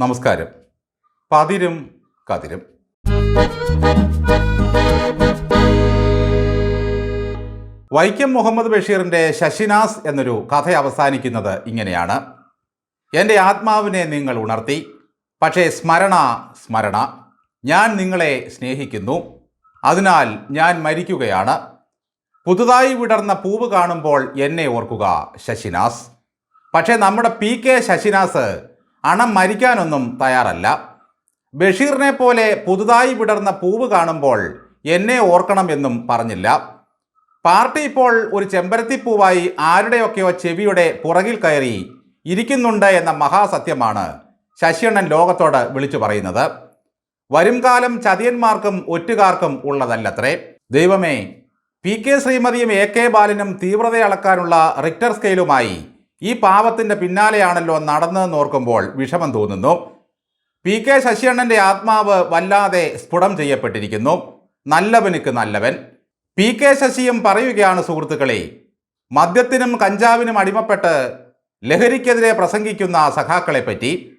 നമസ്കാരം. പതിരും കതിരും. വൈക്കം മുഹമ്മദ് ബഷീറിന്റെ ശശിനാസ് എന്നൊരു കഥ അവസാനിക്കുന്നത് ഇങ്ങനെയാണ്. എന്റെ ആത്മാവിനെ നിങ്ങൾ ഉണർത്തി പക്ഷേ സ്മരണ സ്മരണ ഞാൻ നിങ്ങളെ സ്നേഹിക്കുന്നു. അതിനാൽ ഞാൻ മരിക്കുകയാണ്. പുതുതായി വിടർന്ന പൂവ് കാണുമ്പോൾ എന്നെ ഓർക്കുക ശശിനാസ്. പക്ഷേ നമ്മുടെ പി കെ ശശിനാസ് അണം മരിക്കാനൊന്നും തയ്യാറല്ല. ബഷീറിനെ പോലെ പുതുതായി വിടർന്ന പൂവ് കാണുമ്പോൾ എന്നെ ഓർക്കണമെന്നും പറഞ്ഞില്ല. പാർട്ടി ഇപ്പോൾ ഒരു ചെമ്പരത്തിപ്പൂവായി ആരുടെയൊക്കെയോ ചെവിയുടെ പുറകിൽ കയറി ഇരിക്കുന്നുണ്ട് എന്ന മഹാസത്യമാണ് ശശിയണ്ണൻ ലോകത്തോട് വിളിച്ചു പറയുന്നത്. വരുംകാലം ചതിയന്മാർക്കും ഒറ്റുകാർക്കും ഉള്ളതല്ലത്രേ. ദൈവമേ പി കെ ശ്രീമതിയും എ കെ ബാലനും തീവ്രത അളക്കാനുള്ള റിക്ടർ സ്കെയിലുമായി ഈ പാവത്തിന്റെ പിന്നാലെയാണല്ലോ നടന്നതെന്ന് ഓർക്കുമ്പോൾ വിഷമം തോന്നുന്നു. പി കെ ശശിയണ്ണന്റെ ആത്മാവ് വല്ലാതെ സ്ഫുടം ചെയ്യപ്പെട്ടിരിക്കുന്നു. നല്ലവനുക്ക് നല്ലവൻ. പി കെ ശശിയും പറയുകയാണ് സുഹൃത്തുക്കളെ മദ്യത്തിനും കഞ്ചാവിനും അടിമപ്പെട്ട് ലഹരിക്കെതിരെ പ്രസംഗിക്കുന്ന സഖാക്കളെ പറ്റി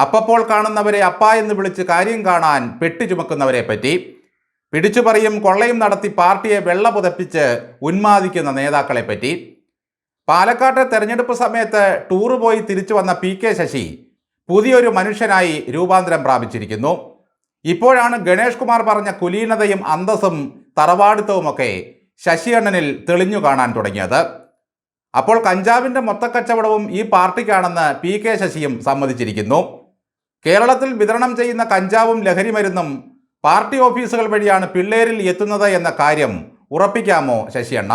അപ്പപ്പോൾ കാണുന്നവരെ അപ്പ എന്ന് വിളിച്ച് കാര്യം കാണാൻ പെട്ടി ചുമക്കുന്നവരെ പറ്റി പിടിച്ചുപറിയും കൊള്ളയും നടത്തി പാർട്ടിയെ വെള്ള പുതപ്പിച്ച് ഉന്മാദിക്കുന്ന നേതാക്കളെ പറ്റി പാലക്കാട്ടെ തെരഞ്ഞെടുപ്പ് സമയത്ത് ടൂർ പോയി തിരിച്ചു വന്ന പി കെ ശശി പുതിയൊരു മനുഷ്യനായി രൂപാന്തരം പ്രാപിച്ചിരിക്കുന്നു. ഇപ്പോഴാണ് ഗണേഷ് കുമാർ പറഞ്ഞ കുലീനതയും അന്തസ്സും തറവാടിത്തവുമൊക്കെ ശശിയണ്ണനിൽ തെളിഞ്ഞു കാണാൻ തുടങ്ങിയത്. അപ്പോൾ കഞ്ചാവിന്റെ മൊത്തക്കച്ചവടവും ഈ പാർട്ടിക്കാണെന്ന് പി കെ ശശിയും സമ്മതിച്ചിരിക്കുന്നു. കേരളത്തിൽ വിതരണം ചെയ്യുന്ന കഞ്ചാവും ലഹരിമരുന്നും പാർട്ടി ഓഫീസുകൾ വഴിയാണ് പിള്ളേരിൽ എത്തുന്നത് എന്ന കാര്യം ഉറപ്പിക്കാമോ ശശിയണ്ണ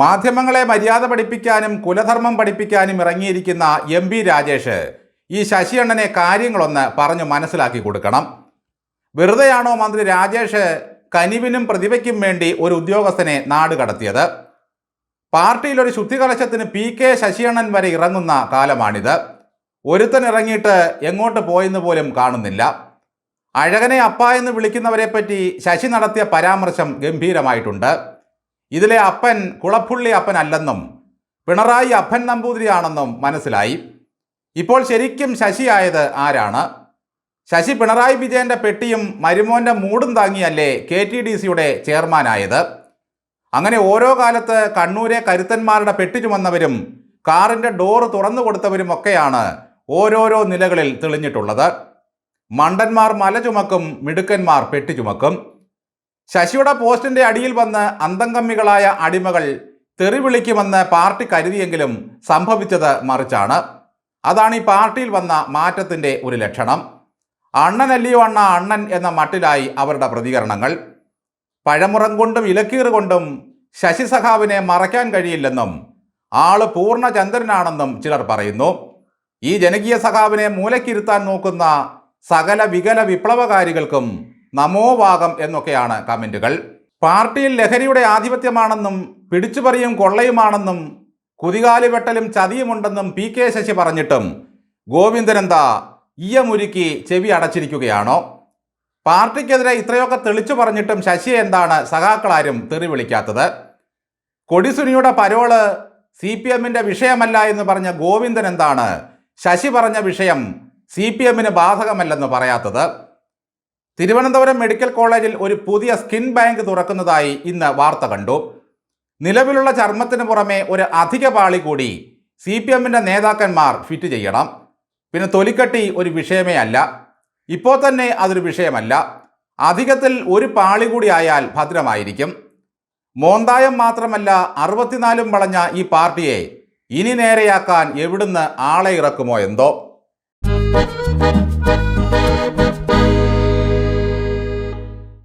മാധ്യമങ്ങളെ മര്യാദ പഠിപ്പിക്കാനും കുലധർമ്മം പഠിപ്പിക്കാനും ഇറങ്ങിയിരിക്കുന്ന എം ബി രാജേഷ് ഈ ശശിയണ്ണനെ കാര്യങ്ങളൊന്ന് പറഞ്ഞു മനസ്സിലാക്കി കൊടുക്കണം. വെറുതെയാണോ മന്ത്രി രാജേഷ് കനിവിനും പ്രതിഭയ്ക്കും വേണ്ടി ഒരു ഉദ്യോഗസ്ഥനെ നാട് കടത്തിയത്? പാർട്ടിയിൽ ഒരു ശുദ്ധികലശത്തിന് പി കെ ശശിയണ്ണൻ വരെ ഇറങ്ങുന്ന കാലമാണിത്. ഒരുത്തൻ ഇറങ്ങിയിട്ട് എങ്ങോട്ട് പോയെന്ന് പോലും കാണുന്നില്ല. അഴകനെ അപ്പ എന്ന് വിളിക്കുന്നവരെ പറ്റി ശശി നടത്തിയ പരാമർശം ഗംഭീരമായിട്ടുണ്ട്. ഇതിലെ അപ്പൻ കുളപ്പുള്ളി അപ്പൻ അല്ലെന്നും പിണറായി അപ്പൻ നമ്പൂതിരിയാണെന്നും മനസ്സിലായി. ഇപ്പോൾ ശരിക്കും ശശിയായത് ആരാണ്? ശശി പിണറായി വിജയന്റെ പെട്ടിയും മരുമോന്റെ മൂടും താങ്ങിയല്ലേ കെ ടി ഡി സിയുടെ ചെയർമാനായത്? അങ്ങനെ ഓരോ കാലത്ത് കണ്ണൂരെ കരുത്തന്മാരുടെ പെട്ടി ചുമന്നവരും കാറിന്റെ ഡോറ് തുറന്നു കൊടുത്തവരും ഒക്കെയാണ് ഓരോരോ നിലകളിൽ തെളിഞ്ഞിട്ടുള്ളത്. മണ്ടന്മാർ മല ചുമക്കും മിടുക്കന്മാർ പെട്ടി ചുമക്കും. ശശിയുടെ പോസ്റ്റിന്റെ അടിയിൽ വന്ന് അന്തംകമ്മികളായ അടിമകൾ തെറി വിളിക്കുമെന്ന് പാർട്ടി കരുതിയെങ്കിലും സംഭവിച്ചത് മറിച്ചാണ്. അതാണ് ഈ പാർട്ടിയിൽ വന്ന മാറ്റത്തിന്റെ ഒരു ലക്ഷണം. അണ്ണനല്ലയോ അണ്ണ അണ്ണൻ എന്ന മട്ടിലായി അവരുടെ പ്രതികരണങ്ങൾ. പഴമുറം കൊണ്ടും ഇലക്കീർ കൊണ്ടും ശശി സഖാവിനെ മറയ്ക്കാൻ കഴിയില്ലെന്നും ആൾ പൂർണ ചന്ദ്രനാണെന്നും ചിലർ പറയുന്നു. ഈ ജനകീയ സഖാവിനെ മൂലക്കിരുത്താൻ നോക്കുന്ന സകല വികല വിപ്ലവകാരികൾക്കും നമോവാകം എന്നൊക്കെയാണ് കമന്റുകൾ പാർട്ടിയിൽ ലഹരിയുടെ ആധിപത്യമാണെന്നും പിടിച്ചുപറിയും കൊള്ളയുമാണെന്നും കുതികാലി വെട്ടലും ചതിയുമുണ്ടെന്നും പി കെ ശശി പറഞ്ഞിട്ടും ഗോവിന്ദൻ എന്താ ഈയമുരുക്കി ചെവി അടച്ചിരിക്കുകയാണോ? പാർട്ടിക്കെതിരെ ഇത്രയൊക്കെ തെളിച്ചു പറഞ്ഞിട്ടും ശശി എന്താണ് സഖാക്കളാരും തെറി വിളിക്കാത്തത്? കൊടിസുനിയുടെ പരോൾ സി പി എമ്മിന്റെ വിഷയമല്ല എന്ന് പറഞ്ഞ ഗോവിന്ദൻ എന്താണ് ശശി പറഞ്ഞ വിഷയം സി പി എമ്മിന് ബാധകമല്ലെന്ന് പറയാത്തത്? തിരുവനന്തപുരം മെഡിക്കൽ കോളേജിൽ ഒരു പുതിയ സ്കിൻ ബാങ്ക് തുറക്കുന്നതായി ഇന്ന് വാർത്ത കണ്ടു. നിലവിലുള്ള ചർമ്മത്തിന് പുറമെ ഒരു അധിക പാളി കൂടി സി പി എമ്മിന്റെ നേതാക്കന്മാർ ഫിറ്റ് ചെയ്യണം. പിന്നെ തൊലിക്കട്ടി ഒരു വിഷയമേ അല്ല. ഇപ്പോൾ തന്നെ അതൊരു വിഷയമല്ല. അധികത്തിൽ ഒരു പാളി കൂടി ആയാൽ ഭദ്രമായിരിക്കും. മോന്തായം മാത്രമല്ല അറുപത്തിനാലും വളഞ്ഞ ഈ പാർട്ടിയെ ഇനി നേരെയാക്കാൻ എവിടുന്ന് ആളെ ഇറക്കുമോ എന്തോ?